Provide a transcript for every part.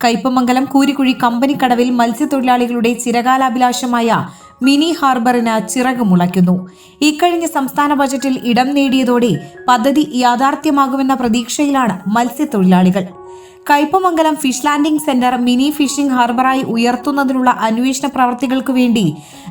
കയ്പമംഗലം കൂരിക്കുഴി കമ്പനിക്കടവിൽ മത്സ്യത്തൊഴിലാളികളുടെ ചിരകാലാഭിലാഷമായ മിനി ഹാർബറിന് ചിറക് മുളയ്ക്കുന്നു. ഇക്കഴിഞ്ഞ സംസ്ഥാന ബജറ്റിൽ ഇടം നേടിയതോടെ പദ്ധതി യാഥാർത്ഥ്യമാകുമെന്ന പ്രതീക്ഷയിലാണ് മത്സ്യത്തൊഴിലാളികൾ. Kaipamangalam fish landing centre mini fishing ഹാർബറായി ഉയർത്തുന്നതിനുള്ള അന്വേഷണ പ്രവർത്തികൾക്കു വേണ്ടി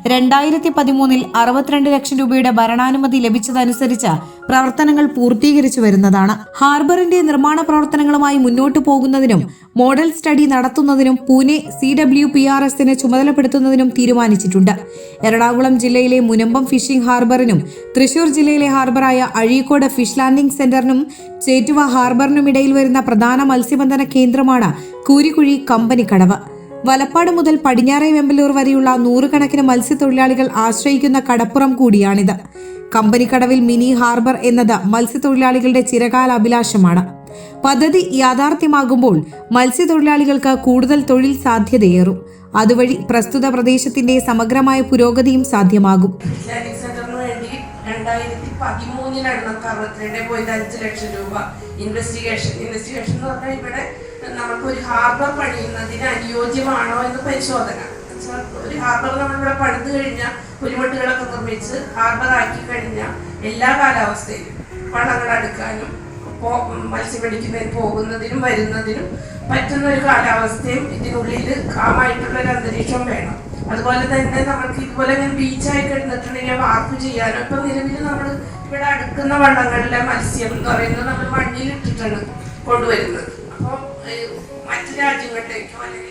രണ്ടായിരത്തി പതിമൂന്നിൽ അറുപത്തിരണ്ട് ലക്ഷം രൂപയുടെ ഭരണാനുമതി ലഭിച്ചതനുസരിച്ച് പ്രവർത്തനങ്ങൾ പൂർത്തീകരിച്ചു വരുന്നതാണ്. ഹാർബറിന്റെ നിർമ്മാണ പ്രവർത്തനങ്ങളുമായി മുന്നോട്ടു പോകുന്നതിനും മോഡൽ സ്റ്റഡി നടത്തുന്നതിനും Pune C W P R എസിനെ ചുമതലപ്പെടുത്തുന്നതിനും തീരുമാനിച്ചിട്ടുണ്ട്. എറണാകുളം ജില്ലയിലെ മുനമ്പം ഫിഷിംഗ് ഹാർബറിനും തൃശൂർ ജില്ലയിലെ ഹാർബറായ അഴീക്കോട് ഫിഷ് ലാൻഡിംഗ് സെന്ററിനും ചേറ്റുവ ഹാർബറിനും ഇടയിൽ വരുന്ന പ്രധാന മത്സ്യബന്ധന കേന്ദ്രമാണ് കൂരിക്കുഴി കമ്പനിക്കടവ് വലപ്പാട് മുതൽ പടിഞ്ഞാറേ വെമ്പലൂർ വരെയുള്ള നൂറുകണക്കിന് മത്സ്യത്തൊഴിലാളികൾ ആശ്രയിക്കുന്ന കടപ്പുറം കൂടിയാണിത്. കമ്പനിക്കടവിൽ മിനി ഹാർബർ എന്നത് മത്സ്യത്തൊഴിലാളികളുടെ ചിരകാല അഭിലാഷമാണ് പദ്ധതി യാഥാർത്ഥ്യമാകുമ്പോൾ മത്സ്യത്തൊഴിലാളികൾക്ക് കൂടുതൽ തൊഴിൽ സാധ്യതയേറും. അതുവഴി പ്രസ്തുത പ്രദേശത്തിന്റെ സമഗ്രമായ പുരോഗതിയും സാധ്യമാകും. പതിമൂന്നിലാണ് നമുക്ക് അറുപത്തിരണ്ട് പോയിന്റ് അഞ്ച് ലക്ഷം രൂപ. ഇൻവെസ്റ്റിഗേഷൻ ഇൻവെസ്റ്റിഗേഷൻ എന്ന് പറഞ്ഞാൽ ഇവിടെ നമുക്ക് ഒരു ഹാർബർ പണിയുന്നതിന് അനുയോജ്യമാണോ എന്ന് പരിശോധന. ഒരു ഹാർബർ നമ്മളിവിടെ പണിത് കഴിഞ്ഞാൽ പുലിമുട്ടുകളൊക്കെ നിർമ്മിച്ച് ഹാർബർ ആക്കി കഴിഞ്ഞാൽ എല്ലാ കാലാവസ്ഥയിലും വള്ളങ്ങൾ അടുക്കാനും മത്സ്യം മത്സ്യപിടിക്കുന്നതിന് പോകുന്നതിനും വരുന്നതിനും പറ്റുന്ന ഒരു കാലാവസ്ഥയും ഇതിനുള്ളിൽ കാമായിട്ടുള്ള ഒരു അന്തരീക്ഷം വേണം. അതുപോലെ തന്നെ നമുക്ക് ഇതുപോലെ ഇങ്ങനെ ബീച്ചായി കിടന്നിട്ടുണ്ടെങ്കിൽ വാർക്ക് ചെയ്യാനോ? ഇപ്പൊ നിലവിൽ നമ്മൾ ഇവിടെ അടുക്കുന്ന വള്ളങ്ങളിലെ മത്സ്യം എന്ന് പറയുന്നത് നമ്മൾ മണ്ണിലിട്ടിട്ടാണ് കൊണ്ടുവരുന്നത്. അപ്പോൾ മറ്റു രാജ്യങ്ങളിലേക്കോ അല്ലെങ്കിൽ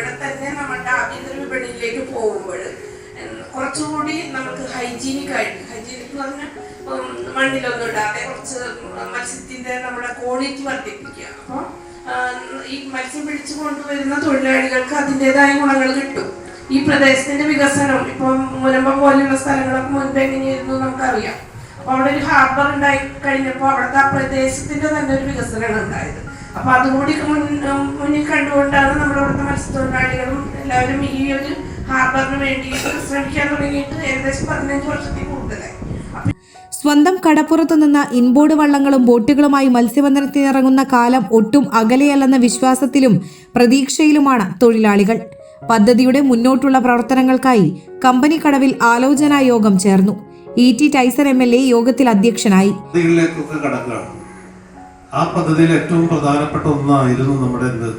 ഇവിടെ തന്നെ നമ്മുടെ ആഭ്യന്തര വിപണിയിലേക്ക് പോകുമ്പോൾ കുറച്ചുകൂടി നമുക്ക് ഹൈജീനിക് ആയിട്ട് ഹൈജീനിക് എന്ന് പറഞ്ഞാൽ മണ്ണിലൊന്നും ഇടാതെ കുറച്ച് മത്സ്യത്തിന്റെ നമ്മുടെ ക്വാളിറ്റി വർദ്ധിപ്പിക്കുക. അപ്പോൾ ഈ മത്സ്യം പിടിച്ചു കൊണ്ടുവരുന്ന തൊഴിലാളികൾക്ക് അതിന്റെതായ ഗുണങ്ങൾ കിട്ടും. ഈ പ്രദേശത്തിന്റെ വികസനം ഇപ്പം മുനമ്പ പോലെയുള്ള സ്ഥലങ്ങളൊക്കെ മുൻപ് എങ്ങനെയായിരുന്നു നമുക്കറിയാം. അപ്പൊ അവിടെ ഒരു ഹാർബർ ഉണ്ടായി കഴിഞ്ഞപ്പോൾ അവിടുത്തെ ആ പ്രദേശത്തിന്റെ തന്നെ ഒരു വികസനമാണ് ഉണ്ടായത്. അപ്പൊ അതുകൂടി മുന്നിൽ കണ്ടുകൊണ്ടാണ് നമ്മുടെ ഇവിടുത്തെ മത്സ്യത്തൊഴിലാളികളും എല്ലാവരും ഈ ഒരു ഹാർബറിന് വേണ്ടി ശ്രമിക്കാൻ തുടങ്ങിയിട്ട് ഏകദേശം പതിനഞ്ച് വർഷത്തിൽ കൂടുതലായി. സ്വന്തം കടപ്പുറത്തു നിന്ന് ഇൻബോർഡ് വള്ളങ്ങളും ബോട്ടുകളുമായി മത്സ്യബന്ധനത്തിനിറങ്ങുന്ന കാലം ഒട്ടും അകലെയല്ലെന്ന വിശ്വാസത്തിലും പ്രതീക്ഷയിലുമാണ് തൊഴിലാളികൾ. പദ്ധതിയുടെ മുന്നോട്ടുള്ള പ്രവർത്തനങ്ങൾക്കായി കമ്പനി കടവിൽ ആലോചനാ യോഗം ചേർന്നു. E T Tyson M L A യോഗത്തിൽ അധ്യക്ഷനായി. കടക്കുകയാണ്. ആ പദ്ധതിയിൽ ഏറ്റവും പ്രധാനപ്പെട്ട ഒന്നായിരുന്നു നമ്മുടെ എന്ത്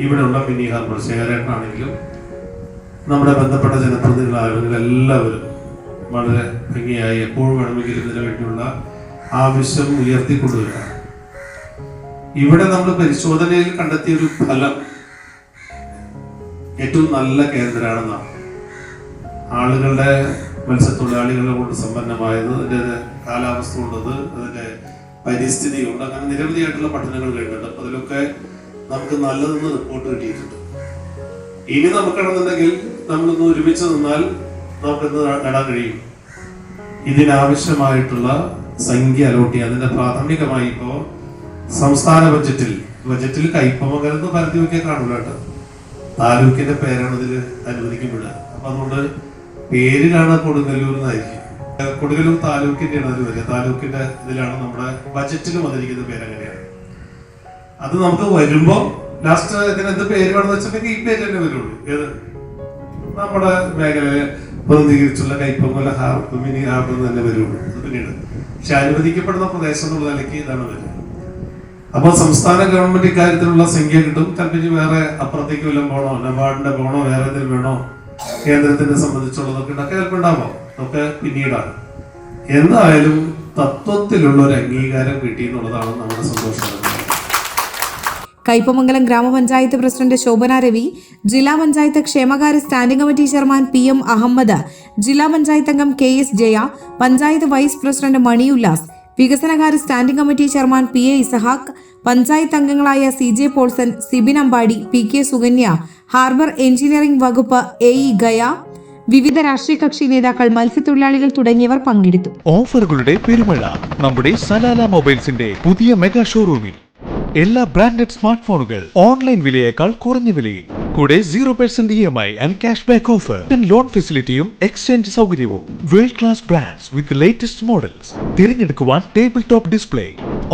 ഇവിടെയുള്ള മിനി ഹാർബർ ശേഖരേട്ടനാണെങ്കിലും നമ്മുടെ ബന്ധപ്പെട്ട ജനപ്രതിനിധികളായവരും എല്ലാവരും വളരെ ഭംഗിയായി എപ്പോഴും വേണമെങ്കിലും ഇതിനു വേണ്ടിയുള്ള ആവശ്യം ഉയർത്തിക്കൊണ്ടുവരിക. ഇവിടെ നമ്മൾ പരിശോധനയിൽ കണ്ടെത്തിയ ഒരു ഫലം ഏറ്റവും നല്ല കേന്ദ്രമാണെന്നാണ്. ആളുകളുടെ മത്സ്യത്തൊഴിലാളികളെ കൊണ്ട് സമ്പന്നമായത് അതിന്റെ കാലാവസ്ഥ ഉള്ളത് അതിന്റെ പരിസ്ഥിതി ഉണ്ട് അങ്ങനെ നിരവധിയായിട്ടുള്ള പഠനങ്ങൾ കഴിഞ്ഞിട്ടുണ്ട് അതിലൊക്കെ നമുക്ക് നല്ലതെന്ന് റിപ്പോർട്ട് കിട്ടിയിട്ടുണ്ട്. ഇനി നമുക്കാണെന്നുണ്ടെങ്കിൽ നമ്മളൊന്ന് ഒരുമിച്ച് നിന്നാൽ നമുക്കിന്ന് നേടാൻ കഴിയും? ഇതിനാവശ്യമായിട്ടുള്ള സംഖ്യ അലോട്ടി അതിന്റെ പ്രാഥമികമായി ഇപ്പോ സംസ്ഥാന ബജറ്റിൽ ബജറ്റിൽ എന്ന് പരത്തി നോക്കിയാൽ കാണൂല കേട്ടോ. താലൂക്കിന്റെ പേരാണ് ഇതിൽ അനുവദിക്കപ്പെടുക. അപ്പൊ അതുകൊണ്ട് പേരിലാണ് കൊടുങ്ങല്ലൂർ എന്നായിരിക്കും കൊടുങ്ങല്ലൂർ താലൂക്കിന്റെയാണ് അതിൽ വരിക താലൂക്കിന്റെ ഇതിലാണ് നമ്മുടെ ബജറ്റിൽ വന്നിരിക്കുന്ന പേര് അങ്ങനെയാണ്. അത് നമുക്ക് വരുമ്പോ ലാസ്റ്റ് ഇതിന് എന്ത് പേര് വേണമെന്ന് വെച്ചിട്ടുണ്ടെങ്കിൽ ഈ പേര് തന്നെ വരുള്ളൂ. ഏത്? നമ്മുടെ മേഖലയെ പ്രതിനിധീകരിച്ചുള്ള കൈപ്പൊങ്കല ഹാർമിനി മിനി തന്നെ വരുള്ളൂ. അത് പിന്നീട് പക്ഷെ അനുവദിക്കപ്പെടുന്ന പ്രദേശം എന്നുള്ള നിലയ്ക്ക് ഇതാണ് വരുന്നത്. അപ്പോൾ സംസ്ഥാന ഗവൺമെന്റ് ഇക്കാര്യത്തിലുള്ള സംഖ്യ കിട്ടും. കണ്ടിന് വേറെ അപ്പുറത്തേക്ക് വല്ലതും പോണോ നബാർഡിന്റെ പോണോ വേറെ എന്തെങ്കിലും വേണോ കേന്ദ്രത്തിനെ സംബന്ധിച്ചുള്ളതൊക്കെ ഉണ്ടാക്കി ചിലപ്പോൾ ഉണ്ടാവോ അതൊക്കെ പിന്നീടാണ്. എന്തായാലും തത്വത്തിലുള്ള ഒരു അംഗീകാരം കിട്ടി എന്നുള്ളതാണ് നമ്മുടെ സന്തോഷം. കയ്പമംഗലം ഗ്രാമപഞ്ചായത്ത് പ്രസിഡന്റ് ശോഭന രവി ജില്ലാ പഞ്ചായത്ത് ക്ഷേമകാര്യ standing committee chairman P M Ahammed ജില്ലാ പഞ്ചായത്ത് അംഗം K S Jaya panchayat vice president Mani Ullas വികസനകാര്യ standing committee chairman P A Isahak panchayat അംഗങ്ങളായ C J Paulson Sibin Ambadi P K Sukanya harbour engineering വകുപ്പ് A E Gaya വിവിധ രാഷ്ട്രീയ കക്ഷി നേതാക്കൾ മത്സ്യത്തൊഴിലാളികൾ തുടങ്ങിയവർ പങ്കെടുത്തു. ഓഫറുകളുടെ പെരുമഴ. നമ്മുടെ സലാല മൊബൈൽസിന്റെ പുതിയ മെഗാ ഷോറൂമിൽ എല്ലാ ബ്രാൻഡഡ് സ്മാർട്ട് ഫോണുകൾ ഓൺലൈൻ വിലയേക്കാൾ കുറഞ്ഞ വിലയിൽ. കൂടെ zero percent E M I and cash back offer loan ഫെസിലിറ്റിയും exchange സൗകര്യവും. World class brands with latest models തിരഞ്ഞെടുക്കുവാൻ table top display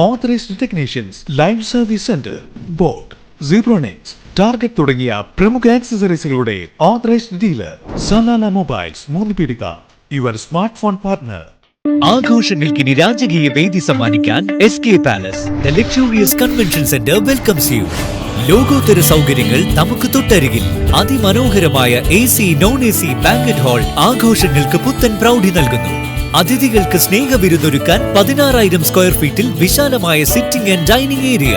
authorised technicians live service centre boat Zebronics target തുടങ്ങിയ പ്രമുഖ ആക്സസറീസുകളുടെ authorised dealer Salalah mobiles Moonnupeedika your smart phone partner ആഘോഷങ്ങൾക്കിനി രാജകീയ വേദി സമ്മാനിക്കാൻ S K palace the luxurious convention centre welcomes you ലോകോത്തര സൗകര്യങ്ങൾ നമുക്ക് തൊട്ടരികിൽ. അതിമനോഹരമായ A C non A C banquet hall ആഘോഷങ്ങൾക്ക് പുത്തൻ പ്രൗഢി നൽകുന്നു. അതിഥികൾക്ക് സ്നേഹ സ്നേഹവിരുന്നൊരുക്കാൻ പതിനാറായിരം സ്ക്വയർ ഫീറ്റിൽ വിശാലമായ സിറ്റിംഗ് ആൻഡ് ഡൈനിങ് ഏരിയ